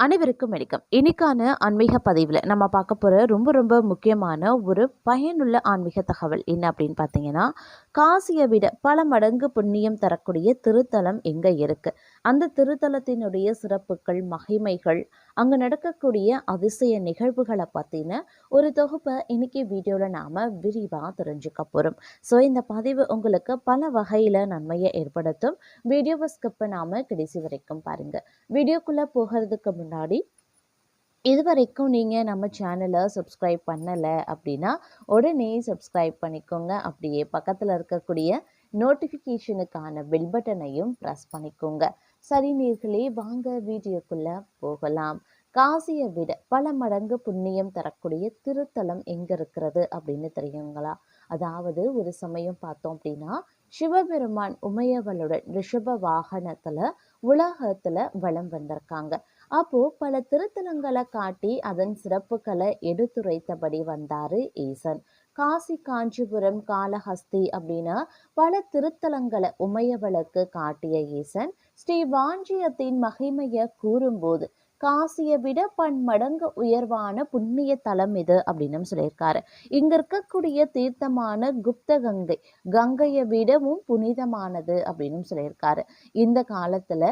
அனைவருக்கும் வணக்கம். இன்னைக்கான ஆன்மீக பதிவில் நம்ம பார்க்க போகிற ரொம்ப ரொம்ப முக்கியமான ஒரு பயனுள்ள ஆன்மீக தகவல் என்ன அப்படின்னு பார்த்தீங்கன்னா காசியை விட பல மடங்கு புண்ணியம் தரக்கூடிய திருத்தலம் எங்கே இருக்குது அந்த திருத்தலத்தினுடைய சிறப்புகள் மகிமைகள் அங்கே நடக்கக்கூடிய அதிசய நிகழ்வுகளை பற்றின ஒரு தொகுப்பை இன்னைக்கு வீடியோவில் நாம் விரிவாக தெரிஞ்சுக்க போகிறோம் ஸோ இந்த பதிவு உங்களுக்கு பல வகையில் நன்மையை ஏற்படுத்தும். வீடியோவை ஸ்கிப்பை நாம் கடைசி வரைக்கும் பாருங்கள் வீடியோக்குள்ளே போகிறதுக்கு முன்னாடி. இது வரைக்கும் நீங்கள் நம்ம சேனலை சப்ஸ்கிரைப் பண்ணலை அப்படின்னா உடனே சப்ஸ்கிரைப் பண்ணிக்கோங்க. அப்படியே பக்கத்தில் இருக்கக்கூடிய நோட்டிஃபிகேஷனுக்கான பெல் பட்டனையும் ப்ரெஸ் பண்ணிக்கோங்க. சரி நீர்களே வாங்க வீடியோக்குள்ளே போகலாம். காசியை விட பல மடங்கு புண்ணியம் தரக்கூடிய திருத்தலம் எங்கே இருக்கிறது அப்படின்னு தெரியுங்களா? அதாவது ஒரு சமயம் பார்த்தோம் அப்படின்னா சிவபெருமான் உமையவளுடன் ரிஷப வாகனத்தில் உலகத்தில் வலம் வந்திருக்காங்க. அப்போ பல திருத்தலங்களை காட்டி அதன் சிறப்புகளை எடுத்துரைத்தபடி வந்தாரு ஈசன். காசி காஞ்சிபுரம் காளஹஸ்தி அப்படின்னு பல திருத்தலங்களை உமையவளுக்கு காட்டிய ஈசன். ஸ்ரீ வாஞ்சியத்தின் மகிமையை கூறும்போது காசியை விட பன்மடங்கு உயர்வான புண்ணிய தலம் இது அப்படின்னு சொல்லியிருக்காரு. இங்க இருக்கக்கூடிய தீர்த்தமான குப்த கங்கை கங்கையை விடவும் புனிதமானது அப்படின்னு சொல்லியிருக்காரு. இந்த காலத்துல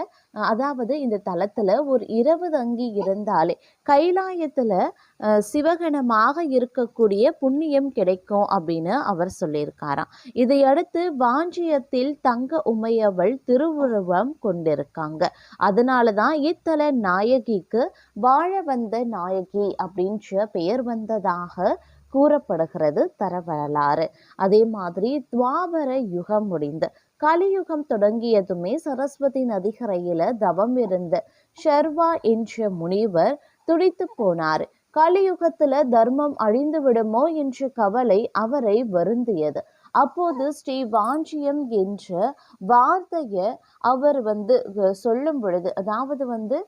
அதாவது இந்த தலத்துல ஒரு இரவு தங்கி இருந்தாலே கைலாயத்துல அஹ், சிவகணமாக இருக்கக்கூடிய புண்ணியம் கிடைக்கும் அப்படின்னு அவர் சொல்லியிருக்காராம். இதையடுத்து வாஞ்சியத்தில் தங்க உமையவள் திருவுருவம் கொண்டிருக்காங்க. அதனால தான் இத்தல நாயகிக்கு வாழ வந்த நாயகி அப்படின்ற பெயர் வந்ததாக கூறப்படுகிறது தர வரலாறு அதே மாதிரி துவாபர யுகம் முடிந்து கலியுகம் தொடங்கியதுமே சரஸ்வதி நதிக்கரையில தவம் இருந்த ஷர்வா என்ற முனிவர் துடித்து போனார். கலியுகத்துல தர்மம் அழிந்து விடுமோ என்ற கவலை அவரை வருந்தியது. அப்போது ஸ்ரீ வாஞ்சியம் என்ற வார்த்தைய அவர் வந்து சொல்லும் பொழுது அதாவது வந்து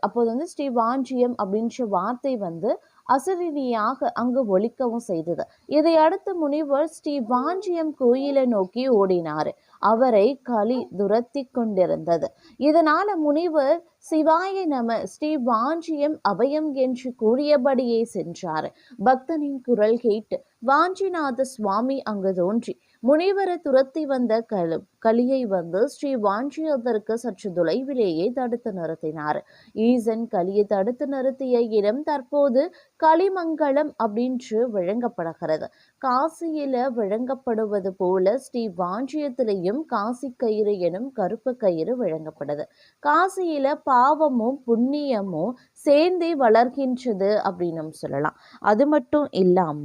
அப்போது வந்து ஸ்ரீ வாஞ்சியம் அப்படின்ற வார்த்தை வந்து அசரிணியாக அங்கு ஒழிக்கவும் செய்தது. இதை அடுத்து முனிவர் ஸ்ரீ வாஞ்சியம் கோயிலை நோக்கி ஓடினார். அவரை களி துரத்தி கொண்டிருந்தது. இதனால முனிவர் சிவாய நம ஸ்ரீ வாஞ்சியம் அபயம் என்று கூறியபடியே சென்றார். பக்தனின் குரல் கேட்டு வாஞ்சிநாத சுவாமி அங்கு தோன்றி முனிவரை துரத்தி வந்த கலு கலியை வந்து ஸ்ரீ வாஞ்சியதற்கு சற்று தொலைவிலேயே தடுத்து நிறுத்தினார். ஈசன் கலியை தடுத்து நிறுத்திய இடம் தற்போது களிமங்கலம் அப்படின்று வழங்கப்படுகிறது. காசியில வழங்கப்படுவது போல ஸ்ரீ வாஞ்சியத்திலையும் காசி கயிறு எனும் கருப்பு கயிறு வழங்கப்படுது. காசியில பாவமும் புண்ணியமும் சேர்ந்தே வளர்கின்றது அப்படின்னு சொல்லலாம். அது மட்டும் இல்லாம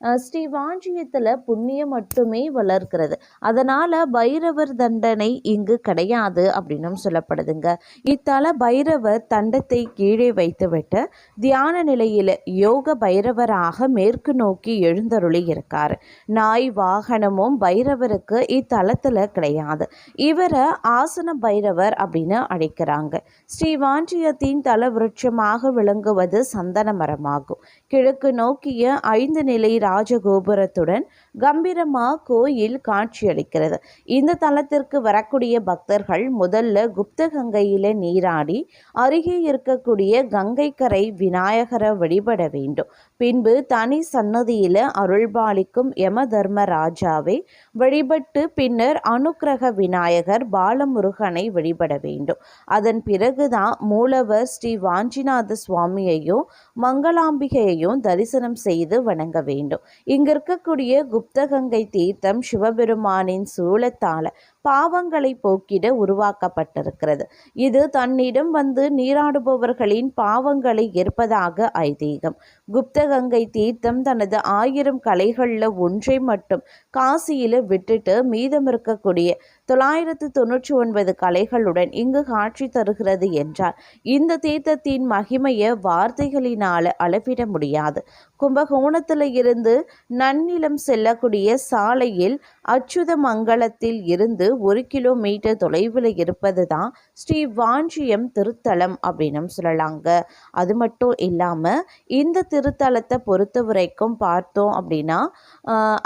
ஸ்ரீ வாஞ்சியத்தில் புண்ணியம் மட்டுமே வளர்க்கிறது. அதனால் பைரவர் தண்டனை இங்கு கிடையாது அப்படின்னும் சொல்லப்படுதுங்க. இத்தல பைரவர் தண்டத்தை கீழே வைத்துவிட்டு தியான நிலையில் யோக பைரவராக மேற்கு நோக்கி எழுந்தருளி இருக்கார். நாய் வாகனமும் பைரவருக்கு இத்தலத்தில் கிடையாது. இவரை ஆசன பைரவர் அப்படின்னு அழைக்கிறாங்க. ஸ்ரீ வாஞ்சியத்தின் தல விருட்சமாக விளங்குவது சந்தன மரமாகும். கிழக்கு நோக்கிய ஐந்து நிலை ராஜகோபுரத்துடன் கம்பீரமா கோயில் காட்சியளிக்கிறது. இந்த தலத்திற்கு வரக்கூடிய பக்தர்கள் முதல்ல குப்தகங்கையில நீராடி அருகே இருக்கக்கூடிய கங்கைக்கரை விநாயகரை வழிபட வேண்டும். பின்பு தனி சன்னதியில அருள்பாலிக்கும் யம தர்ம ராஜாவை வழிபட்டு பின்னர் அனுக்கிரக விநாயகர் பாலமுருகனை வழிபட வேண்டும். அதன் பிறகுதான் மூலவர் ஸ்ரீ வாஞ்சிநாத சுவாமியையும் மங்களாம்பிகையையும் தரிசனம் செய்து வணங்க வேண்டும். இங்க இருக்கக்கூடிய குப்தகங்கை தீர்த்தம் சிவபெருமானின் சூலத்தால பாவங்களை போக்கிட உருவாக்கப்பட்டிருக்கிறது. இது தன்னிடம் வந்து நீராடுபவர்களின் பாவங்களை ஏற்பதாக ஐதீகம். குப்தகங்கை தீர்த்தம் தனது ஆயிரம் கலைகளில் ஒன்றை மட்டும் காசியில் விட்டுட்டு மீதம் இருக்கக்கூடிய தொள்ளாயிரத்து தொண்ணூற்றி ஒன்பது கலைகளுடன் இங்கு காட்சி தருகிறது என்றால் இந்த தீர்த்தத்தின் மகிமையை வார்த்தைகளினால் அளவிட முடியாது. கும்பகோணத்தில் இருந்து நன்னிலம் செல்லக்கூடிய சாலையில் அச்சுதமங்கலத்தில் இருந்து ஒரு கிலோமீட்டர் தொலைவில் இருப்பது தான் ஸ்ரீ வாஞ்சியம் திருத்தலம் அப்படின்னு சொல்லலாங்க. அது மட்டும் இல்லாமல் இந்த திருத்தலத்தை பொறுத்த வரைக்கும் பார்த்தோம் அப்படின்னா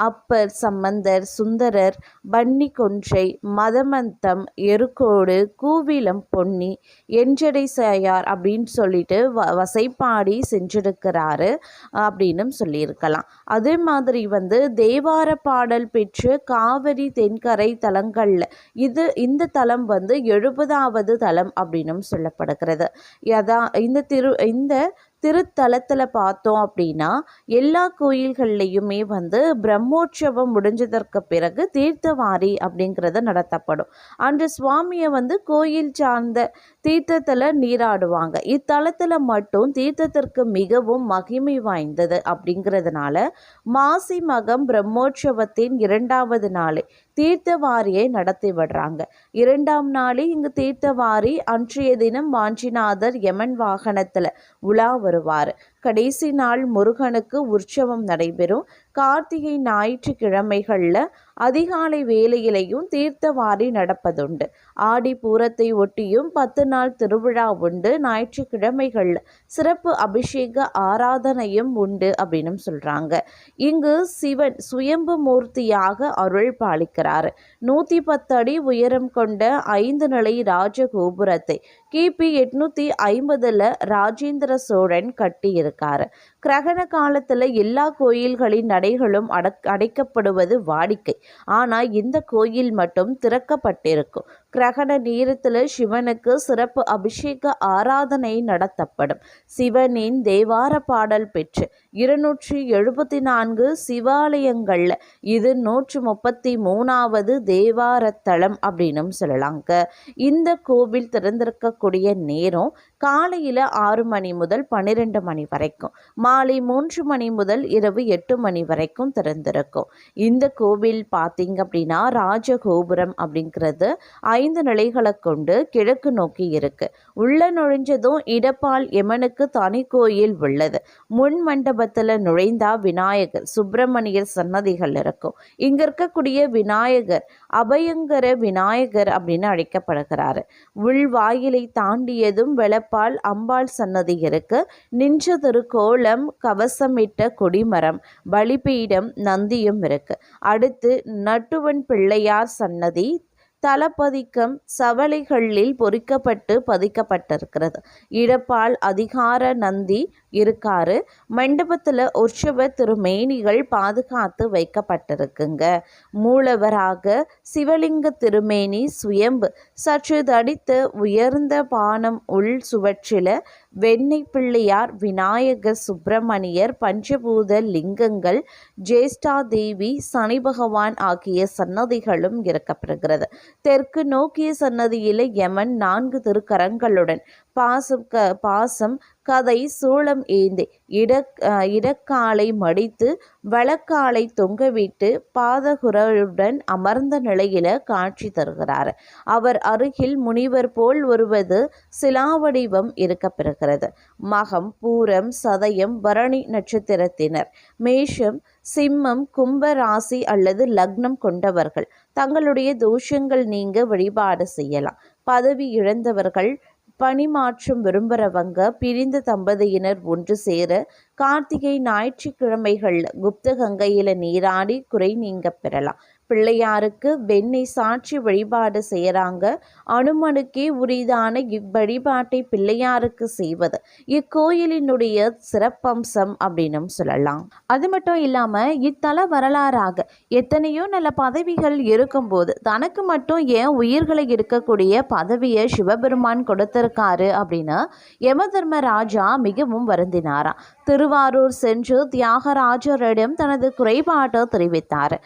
அப்பர் சம்பந்தர் சுந்தரர் பன்னி கொன்றை மதமந்தம் எருக்கோடு கூவிலம் பொன்னி எஞ்சடை சாயார் அப்படின்னு சொல்லிட்டு வ வசைப்பாடி செஞ்சிருக்கிறாரு அப்படின்னு சொல்லியிருக்கலாம். அதே மாதிரி வந்து தேவார பாடல் பெற்று காவிரி தென்கரை தலங்கள் தலங்களில் இது இந்த தலம் வந்து எழுபதாவது தலம் அப்படின்னும் சொல்லப்படுகிறது. அதான் இந்த திரு இந்த திருத்தலத்தில் பார்த்தோம் அப்படின்னா எல்லா கோயில்கள்லையுமே வந்து பிரம்மோற்சவம் முடிஞ்சதற்கு பிறகு தீர்த்தவாரி அப்படிங்கிறது நடத்தப்படும். அன்று சுவாமியை வந்து கோயில் சார்ந்த தீர்த்தத்தில் நீராடுவாங்க. இத்தலத்தில் மட்டும் தீர்த்தத்திற்கு மிகவும் மகிமை வாய்ந்தது அப்படிங்கிறதுனால மாசி மகம் பிரம்மோற்சவத்தின் இரண்டாவது நாளே தீர்த்தவாரியை நடத்தி விடுறாங்க. இரண்டாம் நாளே இங்கு தீர்த்தவாரி அன்றைய தினம் வாஞ்சிநாதர் யமன் வாகனத்தில் உலா வருவார். கடைசி நாள் முருகனுக்கு உற்சவம் நடைபெறும். கார்த்திகை ஞாயிற்றுக்கிழமைகளில் அதிகாலை வேலையிலையும் தீர்த்தவாரி நடப்பதுண்டு. ஆடி பூரத்தை ஒட்டியும் பத்து நாள் திருவிழா உண்டு. ஞாயிற்றுக்கிழமைகளில் சிறப்பு அபிஷேக ஆராதனையும் உண்டு அப்படின்னு சொல்கிறாங்க இங்கு சிவன் சுயம்பு மூர்த்தியாக அருள் பாலிக்கிறார். நூற்றி பத்து அடி உயரம் கொண்ட ஐந்து நிலை ராஜகோபுரத்தை கிபி எட்நூற்றி ஐம்பதில் ராஜேந்திர சோழன் கட்டியிருக்காரு. கிரகண காலத்தில் எல்லா கோயில்களின் நடைகளும் அடக் அடைக்கப்படுவது வாடிக்கை. ஆனால் இந்த கோயில் மட்டும் திறக்கப்பட்டிருக்கும். கிரகண நேரத்தில் சிவனுக்கு சிறப்பு அபிஷேக ஆராதனை நடத்தப்படும். சிவனின் தேவார பாடல் பெற்று இருநூற்றி எழுபத்தி நான்கு சிவாலயங்களில் இது நூற்று முப்பத்தி மூணாவது தேவாரத்தலம் அப்படின்னும் சொல்லலாங்க. இந்த கோவில் திறந்திருக்கக்கூடிய நேரம் காலையில் ஆறு மணி முதல் பன்னிரெண்டு மணி வரைக்கும் மாலை மூன்று மணி முதல் இரவு எட்டு மணி வரைக்கும் திறந்திருக்கும். இந்த கோவில் பார்த்தீங்க அப்படின்னா ராஜகோபுரம் அப்படிங்கிறது ஐந்து நிலைகளை கொண்டு கிழக்கு நோக்கி இருக்கு. உள்ள நுழைஞ்சதும் இடப்பால் யமனுக்கு தனி கோயில் உள்ளது. முன் மண்டபத்தில் நுழைந்தா விநாயகர் சுப்பிரமணியர் சன்னதிகள் இருக்கும். இங்க இருக்கக்கூடிய விநாயகர் அபயங்கர விநாயகர் அப்படின்னு அழைக்கப்படுகிறாரு. உள்வாயிலை தாண்டியதும் அப்பால் அம்பாள் சன்னதி இருக்கு நின்றதொரு கோலம் கவசமிட்ட கொடிமரம் பலிபீடம் நந்தியும் இருக்கு. அடுத்து நட்டுவன் பிள்ளையார் சன்னதி தலப்பதிக்கம் சவலைகளில் பொறிக்கப்பட்டு பதிக்கப்பட்டிருக்கிறது. இடப்பால் அதிகார நந்தி இருக்காரு. மண்டபத்தில் உற்சவ திருமேனிகள் பாதுகாத்து வைக்கப்பட்டிருக்குங்க. மூலவராக சிவலிங்க திருமேனி சுயம்பு சற்று தடித்து உயர்ந்த பானம் உள் சுவற்றில் வெண்ணெய் பிள்ளையார் விநாயகர் சுப்பிரமணியர் பஞ்சபூத லிங்கங்கள் ஜேஷ்டா தேவி சனி பகவான் ஆகிய சன்னதிகளும் இருக்கப்படுகிறது தெற்கு நோக்கிய சன்னதியில் யமன் நான்கு திருக்கரங்களுடன் பாசம் க பாசம் கதை சூளம் ஏந்தி. இட இடக்காலை மடித்து வழக்காலை தொங்கவிட்டு பாதகுரலுடன் அமர்ந்த நிலையில காட்சி தருகிறார். அவர் அருகில் முனிவர் போல் ஒருவது சிலாவடிவம் இருக்கப்பெறுகிறது மகம் பூரம் சதயம் பரணி நட்சத்திரத்தினர். மேஷம் சிம்மம் கும்ப ராசி அல்லது லக்னம் கொண்டவர்கள். தங்களுடைய தோஷங்கள் நீங்க வழிபாடு செய்யலாம். பதவி இழந்தவர்கள் பணி மாற்றம் விரும்புகிறவங்க பிரிந்த தம்பதியினர் ஒன்று சேர கார்த்திகை ஞாயிற்றுக்கிழமைகளில் குப்த கங்கையில் நீராடி குறை நீங்க பெறலாம். பிள்ளையாருக்கு வெண்ணெய் சாட்சி வழிபாடு செய்கிறாங்க அனுமனுக்கே உரிதான இவ்வழிபாட்டை பிள்ளையாருக்கு செய்வது. இக்கோயிலினுடைய சிறப்பம்சம் அப்படின்னும் சொல்லலாம். அது மட்டும் இல்லாமல் இத்தல வரலாறாக எத்தனையோ நல்ல பதவிகள் இருக்கும்போது தனக்கு மட்டும் ஏன் உயிர்களை இருக்கக்கூடிய பதவியை சிவபெருமான் கொடுத்திருக்காரு அப்படின்னு யமதர்மராஜா மிகவும் வருந்தினாராம். திருவாரூர் சென்று தியாகராஜரிடம் தனது குறைபாட்டை தெரிவித்தார்.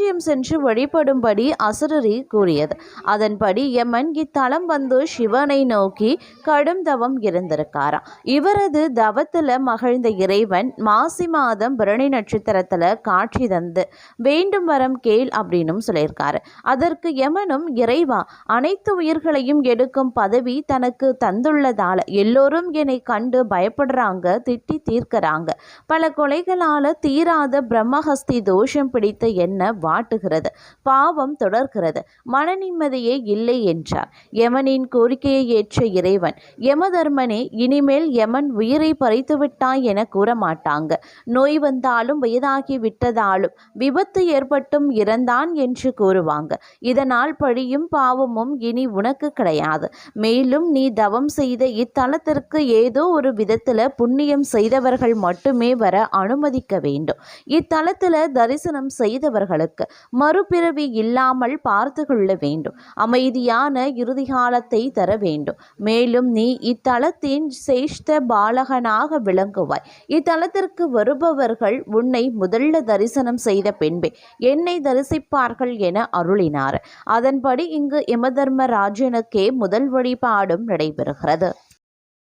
ராஜ்யம் சென்று வழிபடும்படி அசுரரி கூறியது. அதன்படி யமன் இத்தலம் வந்து சிவனை நோக்கி கடும் தவம் இருந்திருக்காராம். இவரது தவத்தில் மகிழ்ந்த இறைவன் மாசி மாதம் பரணி நட்சத்திரத்தில் காட்சி தந்து வேண்டும் வரம் கேள் அப்படின்னு சொல்லியிருக்காரு. அதற்கு யமனும் இறைவா அனைத்து உயிர்களையும் எடுக்கும் பதவி தனக்கு தந்துள்ளதால எல்லோரும் என்னை கண்டு பயப்படுறாங்க திட்டி தீர்க்கறாங்க. பல கொலைகளால் தீராத பிரம்மஹஸ்தி தோஷம் பிடித்த என்ன வாட்டுகிறது. பாவம் தொடர்கிறது. மன நிம்மதியே இல்லை என்றார் யமனின் கோரிக்கையை ஏற்ற இறைவன் யமதர்மனே இனிமேல் யமன் உயிரை பறித்து விட்டாய் என கூற மாட்டாங்க நோய் வந்தாலும் வயதாகி விட்டதாலும் விபத்து ஏற்பட்டும் இறந்தான் என்று கூறுவாங்க. இதனால் பழியும் பாவமும் இனி உனக்கு கிடையாது. மேலும் நீ தவம் செய்த இத்தலத்திற்கு ஏதோ ஒரு விதத்துல புண்ணியம் செய்தவர்கள் மட்டுமே வர அனுமதிக்க வேண்டும். இத்தலத்துல தரிசனம் செய்தவர்களுக்கு மறுபிறவி இல்லாமல் பார்த்து கொள்ள வேண்டும். அமைதியான இறுதி காலத்தை தர வேண்டும். மேலும் நீ இத்தலத்தின் சேஷ்ட பாலகனாக விளங்குவாய். இத்தலத்திற்கு வருபவர்கள் உன்னை முதல்ல தரிசனம் செய்த பின்பே என்னை தரிசிப்பார்கள் என அருளினார். அதன்படி இங்கு யமதர்மராஜனுக்கே முதல் வழிபாடும் நடைபெறுகிறது.